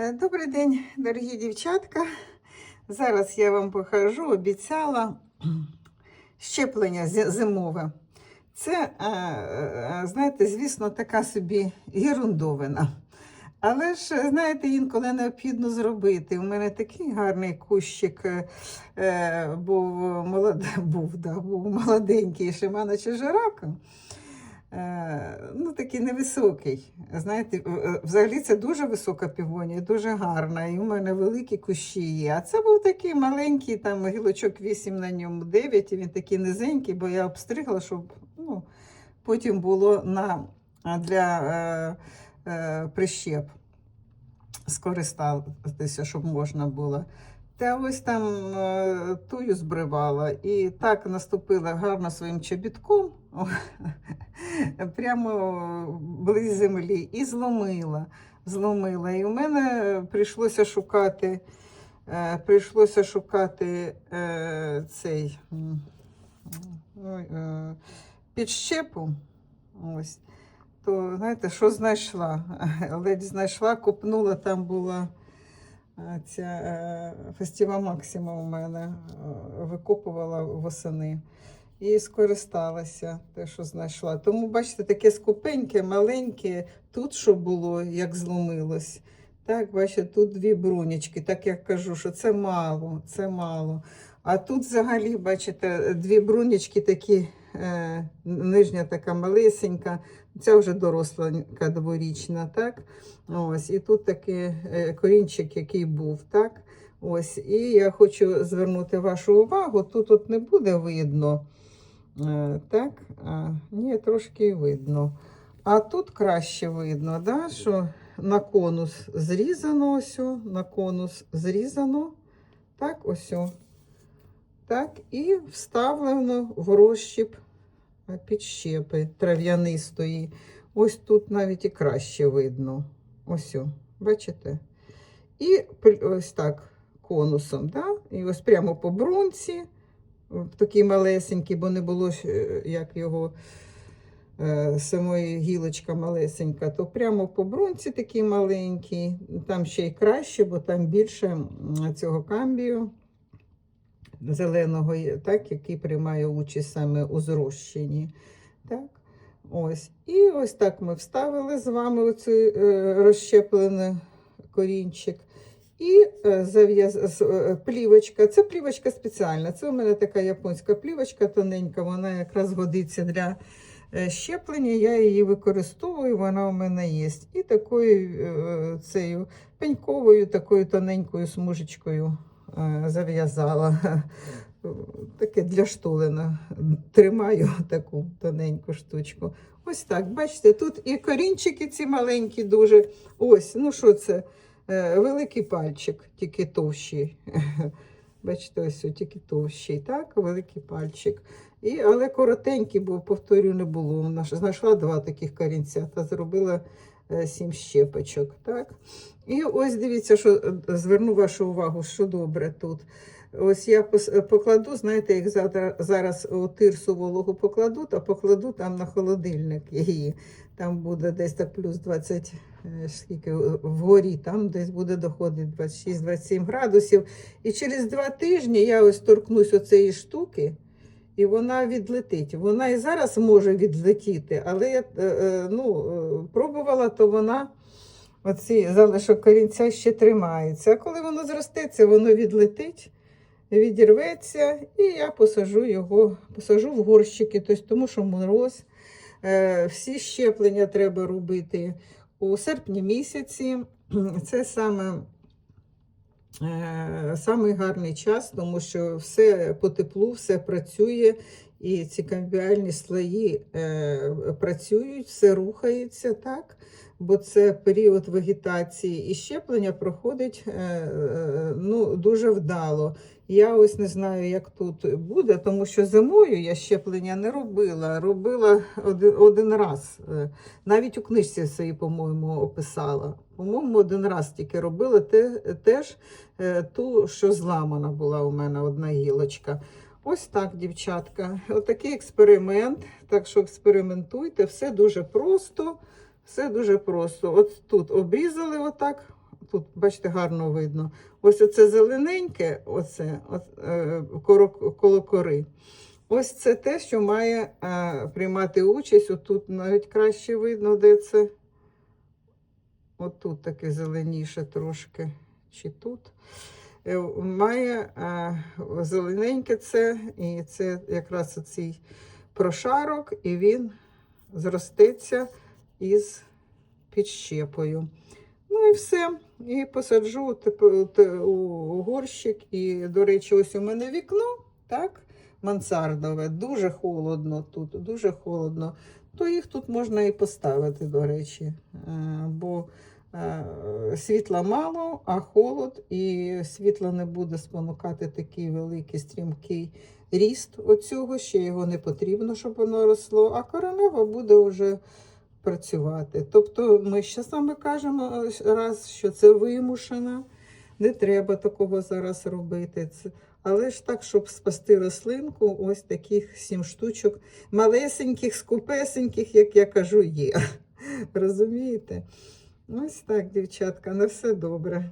Е, Добрий день, дорогі дівчатка. Зараз я вам покажу, обіцяла щеплення зимове. Це, е, е, знаєте, звісно, така собі ерундовина. Але ж, знаєте, інколи необхідно зробити. У мене такий гарний кущик був, молод... був, да, був молоденький Шимана Чижирака. Е, ну, такий невисокий. Знаєте, е, взагалі це дуже висока півонія, дуже гарна. І у мене великі кущі є. А це був такий маленький, там гілочок 8 на ньому 9, і він такий низенький, бо я обстригла, щоб ну, потім було на, для е, е, прищеп скористатися, щоб можна було. Та ось там е, тую збривала і так наступила гарно своїм чобітком прямо близь землі і зломила. зломила. І у мене прийшлося шукати, е, прийшлося шукати е, цей підщепу. Ось. То, знаєте, що знайшла? Ледь знайшла, купнула, там була ця е, фестива Максима у мене, е, викопувала восени і скористалася те, що знайшла. Тому, бачите, таке скупеньке, маленьке, тут що було, як зломилось. Так, бачите, тут дві брунічки, так я кажу, що це мало, це мало. А тут взагалі, бачите, дві брунічки такі, нижня така малесенька, ця вже доросленька дворічна, так? Ось, і тут такий е, корінчик, який був, так? Ось, і я хочу звернути вашу увагу, тут от не буде видно. Е, Так, а, ні, трошки видно. А тут краще видно, да, що на конус зрізано ось, на конус зрізано. Так, ось. Так, і вставлено в розщіп е, підщепи трав'янистої. Ось тут навіть і краще видно. Ось, о, бачите? І ось так конусом, да? і ось прямо по брунці такий малесенький, бо не було е, як його е, самої гілочка малесенька, то прямо по брунці такий маленький, там ще й краще, бо там більше цього камбію зеленого, так, який приймає участь саме у зрощенні. Так. Ось. І ось так ми вставили з вами оцей розщеплений корінчик. І е, е, плівочка. Це плівочка спеціальна. Це у мене така японська плівочка тоненька, вона якраз годиться для е, щеплення. Я її використовую, вона у мене є. І такою цією пеньковою, такою тоненькою смужечкою зав'язала. Таке для штулина. Тримаю таку тоненьку штучку. Ось так, бачите, тут і корінчики ці маленькі дуже. Ось, ну що це? Е, великий пальчик, тільки товщий. Бачите, ось тільки товщий, так, великий пальчик. І, але коротенький, бо, повторю, не було. Знайшла два таких корінця та зробила е, сім щепочок. Так? І ось дивіться, що е, зверну вашу увагу, що добре тут. Ось я е, покладу, знаєте, як завтра, зараз тирсу вологу покладу, та покладу там на холодильник її. Там буде десь так плюс 20, е, скільки вгорі, там десь буде доходити 26-27 градусів. І через два тижні я ось торкнусь оцеї штуки, і вона відлетить. Вона і зараз може відлетіти, але я е, е, ну, е, пробувала, то вона. Оці залишок корінця ще тримається. А коли воно зростеться, воно відлетить, відірветься, і я посажу його, посажу в горщики, тобто, тому що мороз. Всі щеплення треба робити у серпні місяці. Це саме самий гарний час, тому що все по теплу, все працює, і ці камбіальні слої е, працюють, все рухається так. Бо це період вегетації і щеплення проходить е, е, ну, дуже вдало. Я ось не знаю, як тут буде, тому що зимою я щеплення не робила. Робила один, раз. Е, Навіть у книжці своїй, по-моєму, описала. По-моєму, один раз тільки робила те, теж ту, що зламана була у мене одна гілочка. Ось так, дівчатка. Отакий експеримент. Так що експериментуйте, все дуже просто. Все дуже просто. От тут обрізали отак тут, бачите, гарно видно. Ось оце зелененьке, оце, е, коло кори. Ось це те, що має е, приймати участь. Отут навіть краще видно, де це. Отут таке зеленіше трошки. Чи тут. Е, Має зелененьке це, і це якраз оцей прошарок, і він зростеться із підщепою. Ну і все. І посаджу у горщик. І, до речі, ось у мене вікно, так, мансардове, дуже холодно тут, дуже холодно. То їх тут можна і поставити, до речі. Е, Бо е, світла мало, а холод, і світла не буде спонукати такий великий стрімкий ріст оцього, ще його не потрібно, щоб воно росло, а коренева буде вже працювати. Тобто ми ще саме кажемо е, раз, що це вимушено, не треба такого зараз робити. Але ж так, щоб спасти рослинку, ось таких сім штучок, малесеньких, скупесеньких, як я кажу, є. Розумієте? Ось так, дівчатка, на все добре.